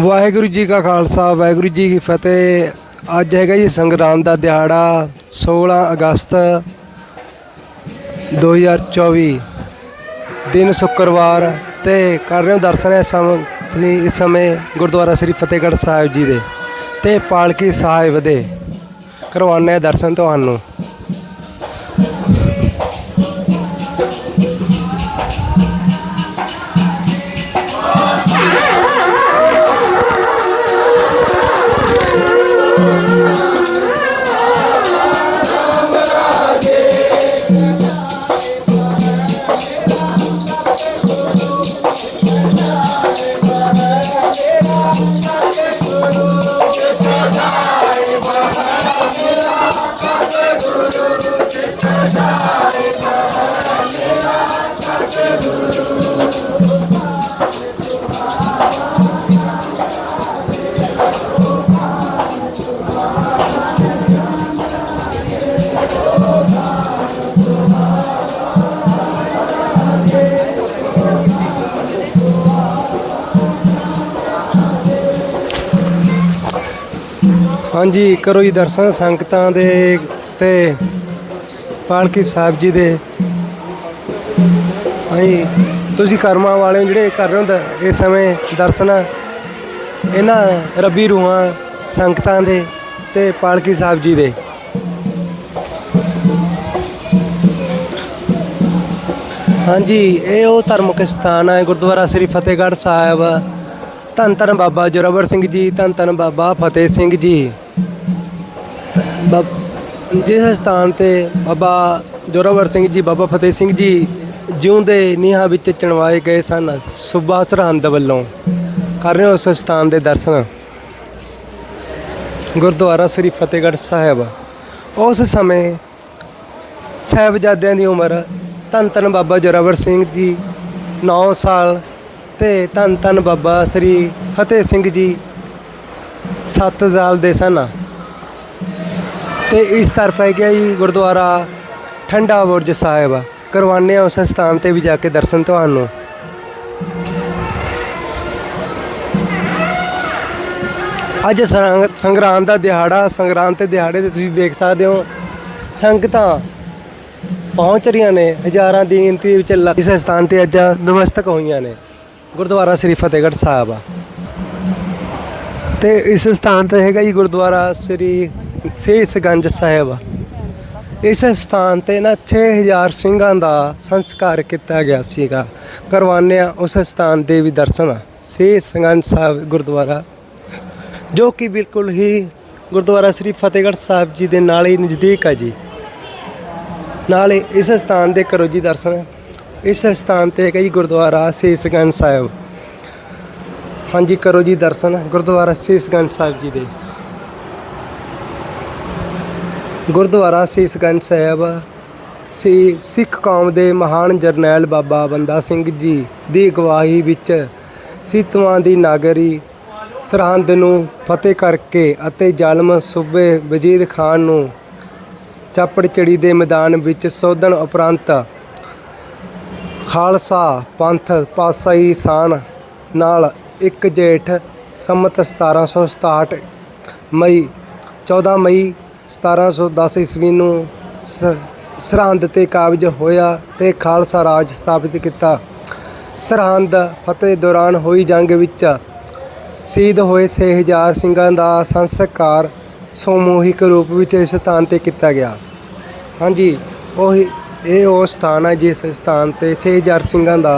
ਵਾਹਿਗੁਰੂ ਜੀ ਕਾ ਖਾਲਸਾ, ਵਾਹਿਗੁਰੂ ਜੀ ਕੀ ਫਤਿਹ। ਅੱਜ ਹੈਗਾ ਜੀ ਸੰਗਰਾਮ ਦਾ ਦਿਹਾੜਾ 16 ਅਗਸਤ 2024 ਦਿਨ ਸ਼ੁੱਕਰਵਾਰ ਤੇ ਕਰ ਰਹੇ ਹਾਂ ਦਰਸ਼ਨ ਇਸ ਸਮੇਂ ਇਸ ਸਮੇਂ ਗੁਰਦੁਆਰਾ ਸ੍ਰੀ ਫਤਿਹਗੜ੍ਹ ਸਾਹਿਬ ਜੀ ਦੇ ਤੇ ਪਾਲਕੀ ਸਾਹਿਬ ਦੇ। ਕਰਵਾਉਂਦੇ ਹਾਂ ਦਰਸ਼ਨ ਤੁਹਾਨੂੰ। ਹਾਂਜੀ ਕਰੋ ਜੀ ਦਰਸ਼ਨ ਸੰਗਤਾਂ ਦੇ ਤੇ ਪਾਲਕੀ ਸਾਹਿਬ ਜੀ ਦੇ। ਹਾਂਜੀ ਤੁਸੀਂ ਕਰਮਾਂ ਵਾਲੇ ਹੋ ਜਿਹੜੇ ਕਰ ਰਹੇ ਹੋ ਇਸ ਸਮੇਂ ਦਰਸ਼ਨ, ਇਹਨਾਂ ਰੱਬੀ ਰੂਹਾਂ, ਸੰਗਤਾਂ ਦੇ ਤੇ ਪਾਲਕੀ ਸਾਹਿਬ ਜੀ ਦੇ। ਹਾਂਜੀ, ਇਹ ਉਹ ਧਾਰਮਿਕ ਸਥਾਨ ਹੈ ਗੁਰਦੁਆਰਾ ਸ੍ਰੀ ਫਤਿਹਗੜ੍ਹ ਸਾਹਿਬ। ਧੰਨ ਧੰਨ ਬਾਬਾ ਜੋਰਾਵਰ ਸਿੰਘ ਜੀ, ਧੰਨ ਧੰਨ ਬਾਬਾ ਫਤਿਹ ਸਿੰਘ ਜੀ। ਬਾਬ- ਜਿਸ ਸਥਾਨ ਤੇ ਬਾਬਾ ਜੋਰਾਵਰ ਸਿੰਘ ਜੀ, ਬਾਬਾ ਫਤਿਹ ਸਿੰਘ ਜੀ ਜਿਉਂਦੇ ਨੀਹਾਂ ਵਿੱਚ ਚਣਵਾਏ ਗਏ ਸਨ ਸੁਬਾ ਸਰਹੰਦ ਵੱਲੋਂ। ਕਰ ਰਹੇ ਉਸ ਸਥਾਨ ਦੇ ਦਰਸ਼ਨ? ਗੁਰਦੁਆਰਾ ਸ੍ਰੀ ਫਤਿਹਗੜ੍ਹ ਸਾਹਿਬ। ਉਸ ਸਮੇਂ ਸਾਹਿਬਜ਼ਾਦਿਆਂ ਦੀ ਉਮਰ ਧੰਨ ਧੰਨ ਬਾਬਾ ਜੋਰਾਵਰ ਸਿੰਘ ਜੀ 9 ਸਾਲ ਤੇ ਧੰਨ ਧੰਨ ਬਾਬਾ ਸ੍ਰੀ ਫਤਿਹ ਸਿੰਘ ਜੀ 7 ਸਾਲ ਦੇ ਸਨ। ਤੇ ਇਸ ਤਰਫ ਹੈ ਗਿਆ ਜੀ ਗੁਰਦੁਆਰਾ ਠੰਡਾ ਬੁਰਜ ਸਾਹਿਬ। ਕਰਵਾਉਂਦੇ ਹਾਂ ਉਸ ਸਥਾਨ ਤੇ ਵੀ ਜਾ ਕੇ ਦਰਸ਼ਨ ਤੁਹਾਨੂੰ। ਅੱਜ ਸੰਗਰਾਂਦ ਦਾ ਦਿਹਾੜਾ, ਸੰਗਰਾਂਦ ਤੇ ਦਿਹਾੜੇ ਤੇ ਤੁਸੀਂ ਵੇਖ ਸਕਦੇ ਹੋ, ਸੰਗਤਾਂ ਪਹੁੰਚ ਰਹੀਆਂ ਨੇ, ਹਜ਼ਾਰਾਂ ਦੀ ਗਿਣਤੀ ਵਿੱਚ ਇਸ ਸਥਾਨ ਤੇ ਅੱਜ ਨਮਸਤਕ ਹੋਈਆਂ ਨੇ, ਗੁਰਦੁਆਰਾ ਸ੍ਰੀ ਫਤਿਹਗੜ੍ਹ ਸਾਹਿਬ। ਆ ਤੇ ਇਸ ਸਥਾਨ ਤੇ ਹੈਗਾ ਜੀ ਗੁਰਦੁਆਰਾ ਸ੍ਰੀ ਸੇਸਗੰਜ ਸਾਹਿਬ। ਇਸ ਸਥਾਨ ਤੇ ਨਾ 6000 ਸਿੰਘਾਂ ਦਾ ਸੰਸਕਾਰ ਕੀਤਾ ਗਿਆ ਸੀਗਾ। ਕਰਵਾਉਂਦੇ ਹਾਂ ਉਸ ਸਥਾਨ ਦੇ ਵੀ ਦਰਸ਼ਨ ਸੇਸਗੰਜ ਸਾਹਿਬ ਗੁਰਦੁਆਰਾ, ਜੋ ਕਿ ਬਿਲਕੁਲ ਹੀ ਗੁਰਦੁਆਰਾ ਸ੍ਰੀ ਫਤਿਹਗੜ੍ਹ ਸਾਹਿਬ ਜੀ ਦੇ ਨਾਲ ਹੀ ਨਜ਼ਦੀਕ ਹੈ ਜੀ। ਨਾਲੇ ਇਸ ਸਥਾਨ ਦੇ ਕਰੋ ਜੀ ਦਰਸ਼ਨ, ਇਸ ਸਥਾਨ ਤੇ ਹੈਗਾ ਜੀ ਗੁਰਦੁਆਰਾ ਸੇਸਗੰਜ ਸਾਹਿਬ। ਹਾਂਜੀ ਕਰੋ ਜੀ ਦਰਸ਼ਨ, ਗੁਰਦੁਆਰਾ ਸੇਸਗੰਜ ਸਾਹਿਬ ਜੀ ਦੇ। ਗੁਰਦੁਆਰਾ ਸੀਸਗੰਜ ਸਾਹਿਬ ਸੀ ਸਿੱਖ ਕੌਮ ਦੇ ਮਹਾਨ ਜਰਨੈਲ ਬਾਬਾ ਬੰਦਾ ਸਿੰਘ ਜੀ ਦੀ ਅਗਵਾਈ ਵਿੱਚ ਸੀਤਵਾਂ ਦੀ ਨਾਗਰੀ, ਸਰਹੰਦ ਨੂੰ ਫਤਿਹ ਕਰਕੇ ਅਤੇ ਜ਼ਾਲਮ ਸੂਬੇ ਵਜੀਦ ਖਾਨ ਨੂੰ ਚਾਪੜਚੜੀ ਦੇ ਮੈਦਾਨ ਵਿੱਚ ਸੋਧਣ ਉਪਰੰਤ ਖਾਲਸਾ ਪੰਥ ਪਾਸਾਈ ਸਾਨ ਨਾਲ ਇੱਕ ਜੇਠ ਸੰਮਤ 1767 ਮਈ 14 ਮਈ 1710 ਈਸਵੀ ਨੂੰ ਸਰਹੰਦ ਤੇ ਕਾਬਜ ਹੋਇਆ ਤੇ ਖਾਲਸਾ ਰਾਜ ਸਥਾਪਿਤ ਕੀਤਾ। ਸਰਹੰਦ ਫਤਿਹ ਦੌਰਾਨ ਹੋਈ ਜੰਗ ਵਿੱਚ ਸ਼ਹੀਦ ਹੋਏ 6000 ਸਿੰਘਾਂ ਦਾ ਸੰਸਕਾਰ ਸਮੂਹਿਕ ਰੂਪ ਵਿੱਚ ਇਸ ਸਥਾਨ ਤੇ ਕੀਤਾ ਗਿਆ। ਹਾਂਜੀ, ਉਹੀ, ਇਹ ਉਹ ਸਥਾਨ ਹੈ ਜਿਸ ਸਥਾਨ ਤੇ 6000 ਸਿੰਘਾਂ ਦਾ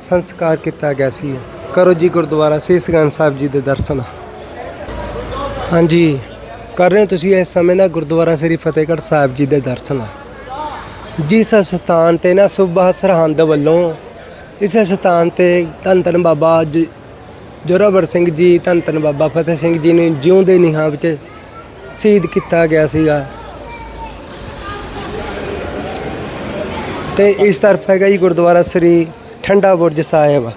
ਸੰਸਕਾਰ ਕੀਤਾ ਗਿਆ ਸੀ। ਕਰੋ ਜੀ ਗੁਰਦੁਆਰਾ ਸ੍ਰੀ ਸੀਸਗੰਜ ਸਾਹਿਬ ਜੀ ਦੇ ਦਰਸ਼ਨ। ਹਾਂਜੀ। ਕਰ ਰਹੇ ਹੋ ਤੁਸੀਂ ਇਸ ਸਮੇਂ ਨਾ ਗੁਰਦੁਆਰਾ ਸ੍ਰੀ ਫਤਿਹਗੜ੍ਹ ਸਾਹਿਬ ਜੀ ਦੇ ਦਰਸ਼ਨ। ਜਿਸ ਸਥਾਨ ਤੇ ਨਾ ਸੂਬਾ ਸਰਹੰਦ ਵੱਲੋਂ ਇਸ ਸਥਾਨ ਤੇ ਧੰਨ ਧੰਨ ਬਾਬਾ ਜੋਰਾਵਰ ਸਿੰਘ ਜੀ ਧੰਨ ਧੰਨ ਬਾਬਾ ਫਤਿਹ ਸਿੰਘ ਜੀ ਨੂੰ ਜਿਉਂਦੇ ਨੀਹਾਂ ਵਿੱਚ ਸ਼ਹੀਦ ਕੀਤਾ ਗਿਆ ਸੀਗਾ। ਤੇ ਇਸ ਤਰਫ ਹੈਗਾ ਜੀ ਗੁਰਦੁਆਰਾ ਸ੍ਰੀ ਠੰਡਾ ਬੁਰਜ ਸਾਹਿਬ।